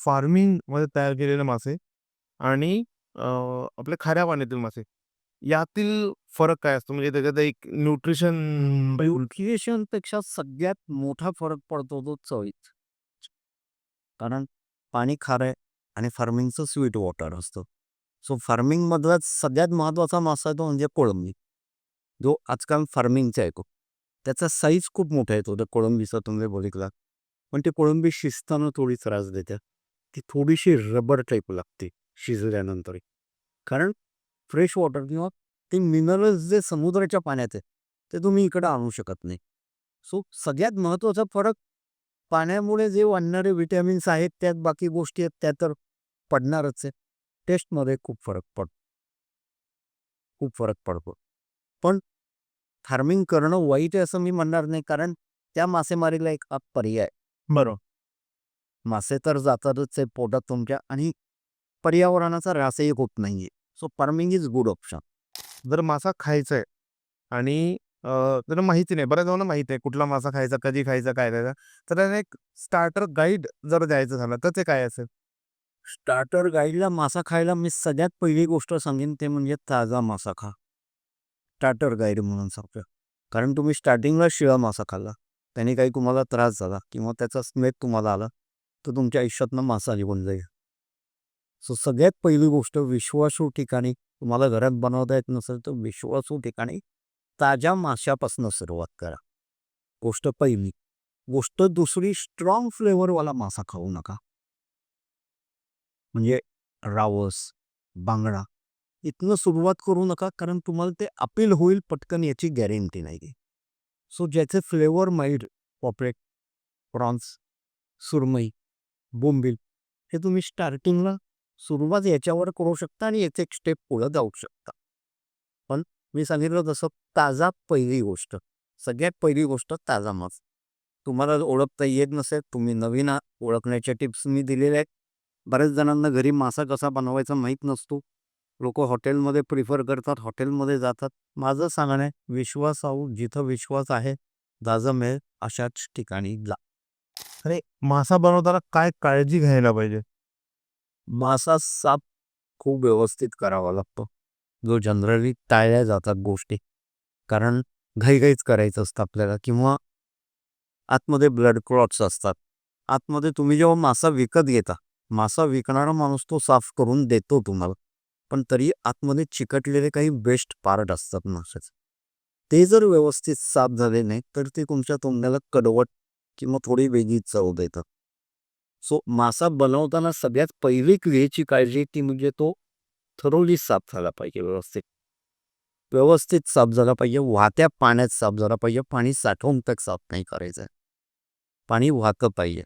फार्मिंगमध्ये तयार केलेले मासे आणि आपल्या खाऱ्या पाण्यातील मासे यातील फरक काय असतो? म्हणजे त्याच्यात एक न्यूट्रिशनपेक्षा सगळ्यात मोठा फरक पडतो तो चवीत. कारण पाणी खारं आहे आणि फार्मिंगचं स्वीट वॉटर असतं. सो फार्मिंग मधला सगळ्यात महत्त्वाचा मासा तो म्हणजे कोळंबी. जो आजकाल फार्मिंगचा येतो. त्याचा साईज खूप मोठा येतो त्या कोळंबीचा तुम्ही बघितला. पण ती कोळंबी शिजताना थोडी त्रास देते. ती थोडीशी रबर टाईप लागते शिजल्यानंतर. कारण फ्रेश वॉटर किंवा ते मिनरल्स जे समुद्राच्या पाण्यात आहे, ते तुम्ही इकडे आणू शकत नाही. सो सगळ्यात महत्त्वाचा फरक पाण्यामुळे जे वाढणारे व्हिटॅमिन्स आहेत, त्यात बाकी गोष्टी आहेत त्या तर पडणारच आहे. टेस्टमध्ये खूप फरक पडतो. खूप फरक पडतो. पण फार्मिंग करणं वाईट आहे असं मी म्हणणार नाही. कारण त्या मासेमारीला एक पर्याय बरोबर. मासे तर जातातच आहे पोटात तुमच्या आणि पर्यावरणाचा ऱ्हासही होत नाहीये. So farming is good option. जर मासा खायचा आहे आणि अ, त्याला माहिती नाही. बऱ्याच जणांना माहिती आहे कुठला मासा खायचा, कधी खायचा, काय खायचा. तर त्याला एक स्टार्टर गाईड जर द्यायचं झालं तर ते काय असेल? स्टार्टर गाईडला मासा खायला मी सगळ्यात पहिली गोष्ट सांगेन ते म्हणजे ताजा मासा खा. स्टार्टर गाईड म्हणून सांगतो. कारण तुम्ही स्टार्टिंगला शिळा मासा खाल्ला. त्याने काही तुम्हाला त्रास झाला किंवा त्याचा स्मेल तुम्हाला आला, तर तुमच्या आयुष्यातनं मासा निघून जाईल. सो सगळ्यात पहिली गोष्ट विश्वासू ठिकाणी तुम्हाला घरात बनवता येत नसेल तर विश्वासू ठिकाणी ताज्या माशापासून सुरुवात करा. गोष्ट पहिली. गोष्ट दुसरी स्ट्रॉंग फ्लेवरवाला मासा खाऊ नका. म्हणजे रावस, बांगडा इथनं सुरुवात करू नका कारण तुम्हाला ते अपील होईल पटकन याची गॅरंटी नाही. सो ज्याचे फ्लेवर माइल्ड पॉपरेट प्रॉन्स, सुरमई, बोंबील हे तुम्ही स्टार्टिंगला सुरुवात याच्यावर करू शकता आणि याचे एक स्टेप पुढं जाऊ शकता. पण मी सांगितलं तसं ताजा पहिली गोष्ट. सगळ्यात पहिली गोष्ट ताजा मासा. तुम्हाला ओळखता येत नसेल, तुम्ही नवीन ओळखण्याच्या टिप्स मी दिलेल्या आहेत. बऱ्याच जणांना घरी मासा कसा बनवायचा माहीत नसतो. लोक हॉटेलमध्ये प्रिफर करतात, हॉटेलमध्ये जातात. माझं सांगणं आहे विश्वासाहू जिथं विश्वास आहे, दाजम आहे अशाच ठिकाणी जा. आणि मासा बनवताना काय काळजी घ्यायला पाहिजे? मासा साफ खूप व्यवस्थित करावा लागतो. जो जनरली टाळल्या जातात गोष्टी. कारण घाईघाईच करायचं असतं आपल्याला किंवा आतमध्ये ब्लड क्लॉट्स असतात. आतमध्ये तुम्ही जेव्हा मासा विकत घेता, मासा विकणारा माणूस तो साफ करून देतो तुम्हाला. पण तरी आतमध्ये चिकटलेले काही बेस्ट पार्ट असतात माशाचे. ते जर व्यवस्थित साफ झाले नाही, तर ते तुमच्या तोंडाला कडवट किंवा थोडी वेगळीच चव देतात. सो मासा बनवताना सगळ्यात पहिली क्रियेची काळजी ती म्हणजे तो थरोली साफ झाला पाहिजे व्यवस्थित. व्यवस्थित साफ झाला पाहिजे. वाहत्या पाण्यात साफ झाला पाहिजे. पाणी साठवून तक साफ नाही करायचं पाणी वाहतं पाहिजे.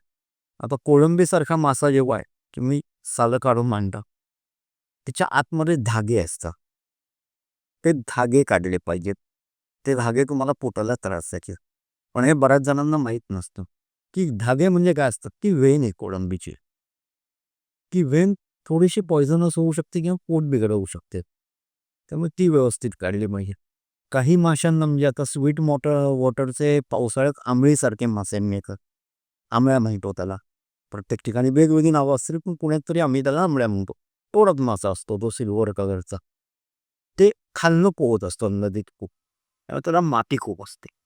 आता कोळंबीसारखा मासा जेव्हा आहे, तुम्ही सालं काढून मांडता त्याच्या आतमध्ये धागे असतात. ते धागे काढले पाहिजेत. ते धागे तुम्हाला पोटाला त्रास द्यायचे. पण हे बऱ्याच जणांना माहीत नसतं, की धागे म्हणजे काय असतात? ती वेन आहे कोळंबीची. ती वेन थोडीशी पॉइझनस होऊ शकते किंवा पोट बिघडवू शकते. त्यामुळे ती व्यवस्थित काढली पाहिजे. काही माशांना म्हणजे आता स्वीट मॉटर वॉटरचे पावसाळ्यात आंबळीसारखे मासे मिळतात. आंबळ्या म्हणतो त्याला. प्रत्येक ठिकाणी वेगवेगळी नावं असतील, पण पुण्यात तरी आम्ही त्याला आंबळ्या म्हणतो. तोडत मासा असतो तो सिल्वर कलरचा. ते खालनं पोहत असतं नदीत खूप. त्यामुळे त्याला माती खूप असते.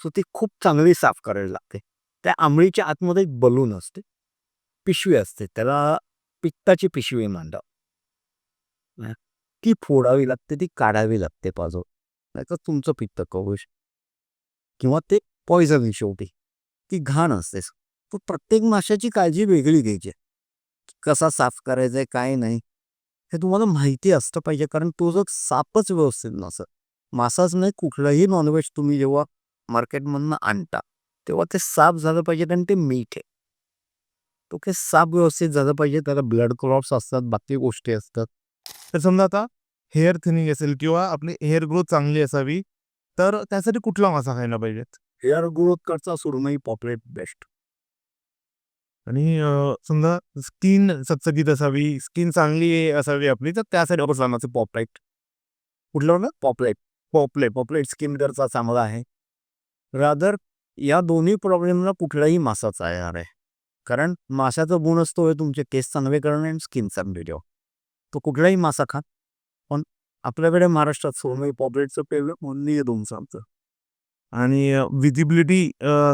सो ती खूप चांगली साफ करायला लागते. त्या आंबळीच्या आतमध्ये एक बलून असते. पिशवी असते. त्याला पित्ताची पिशवी मांडा ती फोडावी लागते, ती काढावी लागते पाजो नाही का तुमचं पित्त कवश किंवा ते पॉइझन शेवटी. ती घाण असते. पण प्रत्येक माशाची काळजी वेगळी घ्यायची. कसा साफ करायचा आहे, काय नाही, हे तुम्हाला माहिती असतं पाहिजे. कारण तो जर सापच व्यवस्थित नसत मासाच नाही कुठलंही नॉनव्हेज तुम्ही जेव्हा मार्केटमधनं आणता, तेव्हा ते साफ झालं पाहिजे आणि ते मीठ आहे. तो काही साफ व्यवस्थित झालं पाहिजे. त्याला ब्लड क्लॉट्स असतात, बाकी गोष्टी असतात. तर समजा आता हेअर थिनिंग असेल किंवा आपली हेअर ग्रोथ चांगली असावी, तर त्यासाठी कुठला मासा खायला पाहिजेत? हेअर ग्रोथ करता सुरमई, पॉपलेट बेस्ट. आणि समजा स्किन चकचकीत असावी, स्किन चांगली असावी आपली, तर त्यासाठी वापरला जातो पॉपलेट. कुठलं म्हणलं? पॉपलेट. पॉपलेट. पॉपलेट स्किन करता चांगला आहे. रादर या दोन्ही प्रॉब्लेमला कुठलाही मासा तयार आहे. कारण माशाचा गुण असतो हे तुमचे केस चांगले करणे आणि स्किन चांगली ठेवा. तो कुठलाही मासा खा. पण आपल्याकडे महाराष्ट्रात सोनई पॉपलेटचं पेव म्हणून आहे तुमचं आमचं आणि विजिबिलिटी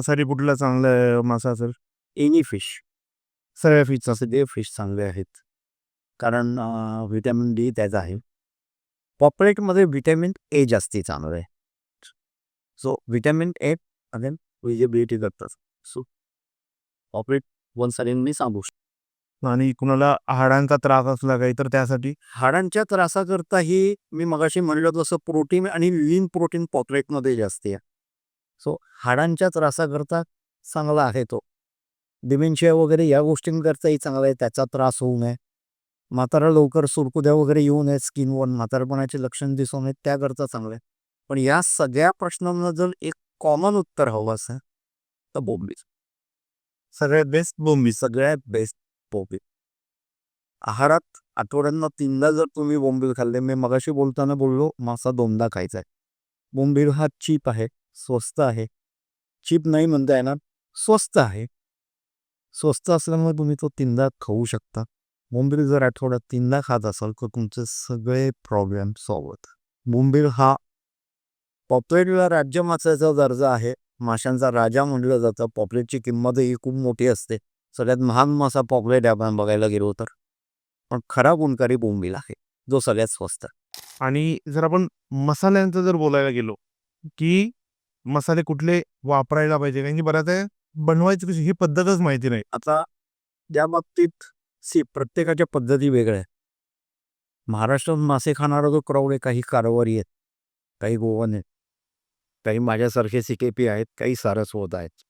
साठी कुठला चांगला आहे मासा सर एनी फिश सगळ्या फिशचा सगळे फिश चांगले आहेत. कारण व्हिटॅमिन डी त्याचा आहे. पॉपलेटमध्ये व्हिटॅमिन ए जास्ती चांगलं आहे. So vitamin A again visibility करतात. सो पॉपलेट वन साईड मी सांगू शकतो आणि कुणाला हाडांचा त्रास असला काही तर त्यासाठी? हाडांच्या त्रासाकरता ही मी मगाशी म्हणलं तसं प्रोटीन आणि लीन प्रोटीन पॉपलेटमध्ये जास्ती आहे. सो हाडांच्या त्रासाकरता चांगला आहे तो. डिमेन्शिया वगैरे या गोष्टींकरताही चांगला आहे त्याचा त्रास होऊ नये. म्हातारा लवकर सुरकुद्या वगैरे येऊ नये स्किनवर म्हातारपणाचे लक्षण दिसू नये त्याकरता चांगलं आहे. पण या सगळ्या प्रश्नांना जर एक कॉमन उत्तर हवं असेल तर बोंबी सगळ्यात बेस्ट बोंबी सगळ्यात बेस्ट बोंबील. आहारात आठवड्यांना तीनदा जर तुम्ही बोंबील खाल्ले मी मगाशी बोलताना बोललो मासा दोनदा खायचा आहे. बोंबील हा चीप आहे स्वस्त आहे. चीप नाही म्हणता येणार स्वस्त आहे. स्वस्त असल्यामुळे तुम्ही तो तीनदा खाऊ शकता. बोंबील जर आठवड्यात तीनदा खात असाल तर तुमचे सगळे प्रॉब्लेम सॉल्व होतात. बोंबील हा पॉपलेटला राज्य माशाचा दर्जा आहे. माशांचा राजा म्हणलं जातं. पॉपलेटची किंमतही खूप मोठी असते. सगळ्यात महाग मासा पॉपलेट आपण बघायला गेलो तर. पण खरा गुणकारी बोंबील आहे. जो सगळ्यात स्वस्त. आणि जर आपण मसाल्यांचं जर बोलायला गेलो की मसाले कुठले वापरायला पाहिजे? कारण की बऱ्याच बनवायची कशी ही पद्धतच माहिती नाही. आता त्या बाबतीत सी प्रत्येकाच्या पद्धती वेगळ्या आहेत. महाराष्ट्रात मासे खाणारा जो क्राऊड आहे काही कारवारी आहेत. काही गोवन आहेत. काही माझ्यासारखे सी केपी आहेत काही सारस्वत आहेत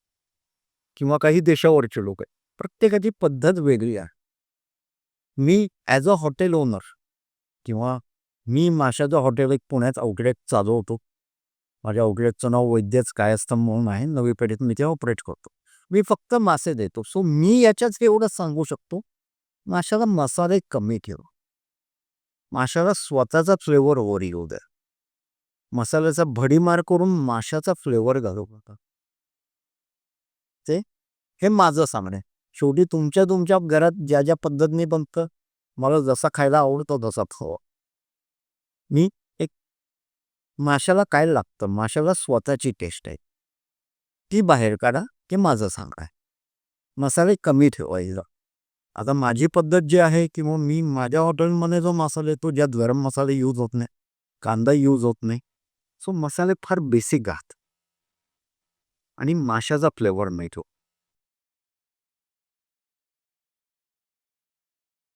किंवा काही देशावरचे लोक आहेत. प्रत्येकाची पद्धत वेगळी आहे. मी ॲज अ हॉटेल ओनर किंवा मी माशाचं हॉटेल एक पुण्यात आउटलेट चालवतो माझ्या आउटलेटचं नाव वैद्यच काय असतं म्हणून आहे नवी पेठेत मी ते ऑपरेट करतो. मी फक्त मासे देतो. सो मी याच्याच एवढं सांगू शकतो माशाला मसाले कमी ठेव. माशाला स्वतःचा फ्लेवर वर येऊ द्या. मसाल्याचा भडीमार करून माशाचा फ्लेवर घालू नका ते? हे माझं सांगणे शेवटी तुमच्या तुमच्या घरात ज्या ज्या पद्धतीने बनतं मला जसा खायला आवडतो तसा खावा. मी एक माशाला काय लागतं? माशाला स्वतःची टेस्ट आहे. ती बाहेर काढा की माझं सांगाय मसाले कमी ठेवायचा. आता माझी पद्धत जी आहे की मग मी माझ्या हॉटेलमध्ये जो मसाला येतो ज्यात गरम मसाले यूज होत नाही कांदा यूज होत नाही सो मसाले फार बेसिक आहात आणि माशाचा फ्लेवर मिळतो